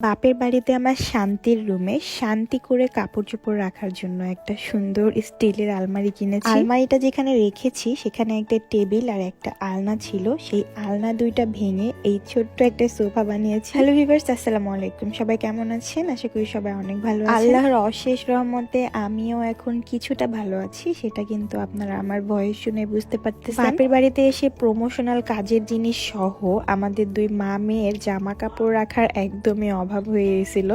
বাপের বাড়িতে আমার শান্তির রুমে শান্তি করে কাপড় চোপড় রাখার জন্য একটা সুন্দর স্টিলের আলমারি কিনেছি। আলমারিটা যেখানে রেখেছি সেখানে একটা টেবিল আর একটা আলনা ছিল। সেই আলনা দুইটা ভেঙে এই ছোট্ট একটা সোফা বানিয়েছি। হ্যালো ভিভার্স আসসালামু আলাইকুম। সবাই কেমন আছেন? আশা করি সবাই অনেক ভালো আল্লাহর অশেষ রহমতে আমিও এখন কিছুটা ভালো আছি সেটা কিন্তু আপনারা আমার ভয়েস শুনে বুঝতে পারতেছেন। বাপের বাড়িতে এসে প্রমোশনাল কাজের জিনিস সহ আমাদের দুই মা মেয়ের জামা কাপড় রাখার একদমই অভাব হয়ে গেছিল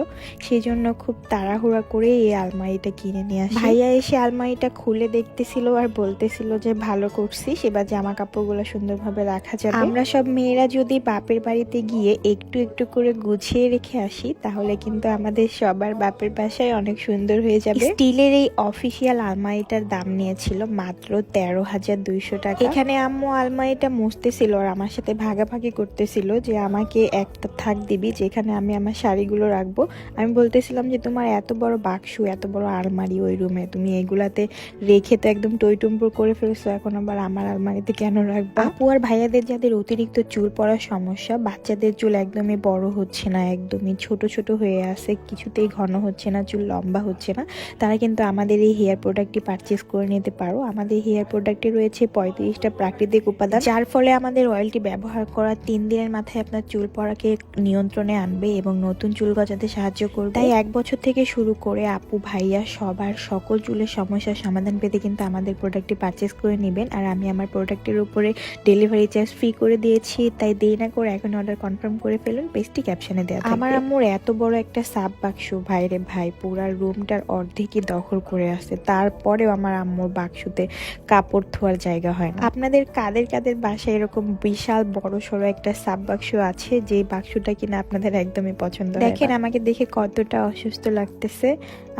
সেই জন্য খুব তাড়াহুড়া করে এই আলমারিটা কিনে নিয়ে আসি। ভাইয়া এসে আলমারিটা খুলে দেখতেছিল আর বলতেছিল যে ভালো করছিস এবার জামা কাপড়গুলো সুন্দরভাবে রাখা যাবে। আমরা সব মেয়েরা যদি বাপের বাড়িতে গিয়ে একটু একটু করে গুছিয়ে রেখে আসি তাহলে কিন্তু আমাদের সবার বাপের বাসায় অনেক সুন্দর হয়ে যাবে। স্টিলের এই অফিসিয়াল আলমারিটার দাম নিয়েছিল মাত্র তেরো হাজার দুইশো টাকা। এখানে আম্মু আলমারিটা মুছতেছিল আর আমার সাথে ভাগাভাগি করতেছিল যে আমাকে একটা থাক দিবি যেখানে আমি আমার শাড়িগুলো রাখব। আমি বলতেছিলাম যে, তোমার এত বড় বাক্স, এত বড় আলমারি ওই রুমে, তুমি এগুলাতে রেখে তো একদম টইটুম্পুর করে ফেলছো, এখন আবার আমার আলমারিতে কেন রাখবা? আপু আর ভাইয়াদের যাদের অতিরিক্ত চুল পড়ার সমস্যা, বাচ্চাদের চুল একদমই বড় হচ্ছে না, একদমই ছোট ছোট হয়ে আছে, কিছুতেই ঘন হচ্ছে না, চুল লম্বা হচ্ছে না। তারা কিন্তু আমাদের এই হেয়ার প্রোডাক্টটি পারচেস করে নিতে পারো। আমাদের হেয়ার প্রোডাক্টে রয়েছে পঁয়ত্রিশটা প্রাকৃতিক উপাদান, যার ফলে আমাদের অয়েলটি ব্যবহার করা তিন দিনের মাথায় আপনার চুল পড়াকে নিয়ন্ত্রণে আনবে এবং নতুন চুল গজাতে সাহায্য করবে। তাই এক বছর থেকে শুরু করে আপু, ভাইয়া, সবার সকল চুলের সমস্যার সমাধান পেতে কিন্তু আমাদের প্রোডাক্টটি পারচেস করে নেবেন। আর আমি আমার প্রোডাক্টের উপরে ডেলিভারি চার্জ ফ্রি করে দিয়েছি। তাই দেরি না করে এখন অর্ডার কনফার্ম করে ফেলুন পেজটি ক্যাপশনে দেওয়া আমার আম্মুর এত বড় একটা সাব বাক্স ভাইরে ভাই, পুরা রুমটার অর্ধেকই দখল করে আছে। তারপরেও আমার আম্মুর বাক্সতে কাপড় ধোয়ার জায়গা হয় না। আপনাদের কাদের কাদের বাসায় এরকম বিশাল বড় সড়ো একটা সাব বাক্স আছে, যে বাক্সটা কিনা আপনাদের একদমই পছন্দ হয় দেখেন আমাকে দেখে কতটা অসুস্থ লাগতেছে।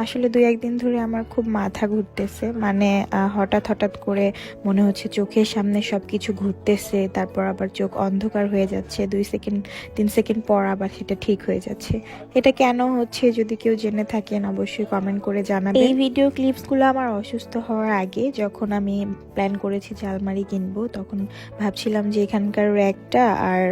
আসলে দুই একদিন ধরে আমার খুব মাথা ঘুরতেছে। মানে হঠাৎ হঠাৎ করে মনে হচ্ছে চোখের সামনে সবকিছু ঘুরতেছে তারপর আবার চোখ অন্ধকার হয়ে যাচ্ছে দুই সেকেন্ড তিন সেকেন্ড পর আবার সেটা ঠিক হয়ে যাচ্ছে। এটা কেন হচ্ছে যদি কেউ জেনে থাকেন অবশ্যই কমেন্ট করে জানাবেন। এই ভিডিও ক্লিপসগুলো আমার অসুস্থ হওয়ার আগে যখন আমি প্ল্যান করেছি যে আলমারি কিনবো তখন ভাবছিলাম যে এখানকার র্যাকটা আর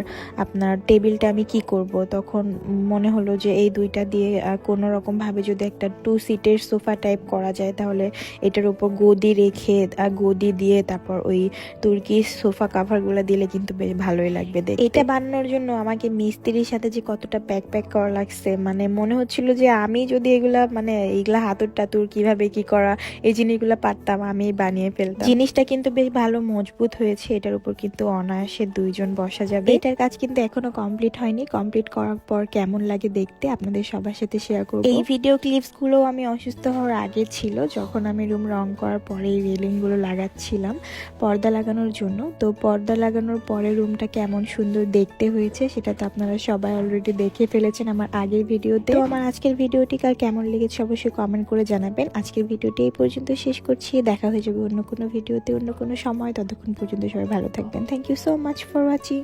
আপনার টেবিলটা আমি কি করব? তখন মনে হলো যে এই দুইটা দিয়ে কোনো রকম ভাবে যদি একটা টু সিটের সোফা টাইপ করা যায় তাহলে এটার উপর গদি রেখে গদি দিয়ে তারপর ওই তুর্কি সোফা কাভারগুলো দিলে কিন্তু বেশ ভালোই লাগবে এটা বানানোর জন্য আমাকে মিস্ত্রির সাথে যে কতটা প্যাক প্যাক করা লাগছে মানে মনে হচ্ছিল যে আমি যদি এগুলা মানে এগুলা হাতুর টাতুর কীভাবে কি করা এই জিনিসগুলো পারতাম আমি বানিয়ে ফেলতাম। জিনিসটা কিন্তু বেশ ভালো মজবুত হয়েছে এটার উপর কিন্তু অনায়াসে দুইজন বসা যাবে। এটার কাজ কিন্তু এখনও কমপ্লিট হয়নি কমপ্লিট করার পর কেমন লাগে দেখতে আপনাদের সবার সাথে শেয়ার করব। এই ভিডিও ক্লিপসগুলো আমি অসুস্থ হওয়ার আগে ছিল, যখন আমি রুম রং করার পরে এই রেলিংগুলো লাগাচ্ছিলাম পর্দা লাগানোর জন্য। তো পর্দা লাগানোর পরে রুমটা কেমন সুন্দর দেখতে হয়েছে সেটা তো আপনারা সবাই অলরেডি দেখে ফেলেছেন আমার আগের ভিডিওতে তো আমার আজকের ভিডিওটি কার কেমন লেগেছে অবশ্যই কমেন্ট করে জানাবেন। আজকের ভিডিওটি এই পর্যন্ত শেষ করছি, দেখা হয়ে যাবে অন্য কোনো ভিডিওতে অন্য কোনো সময়। ততক্ষণ পর্যন্ত সবাই ভালো থাকবেন। Thank you so much for watching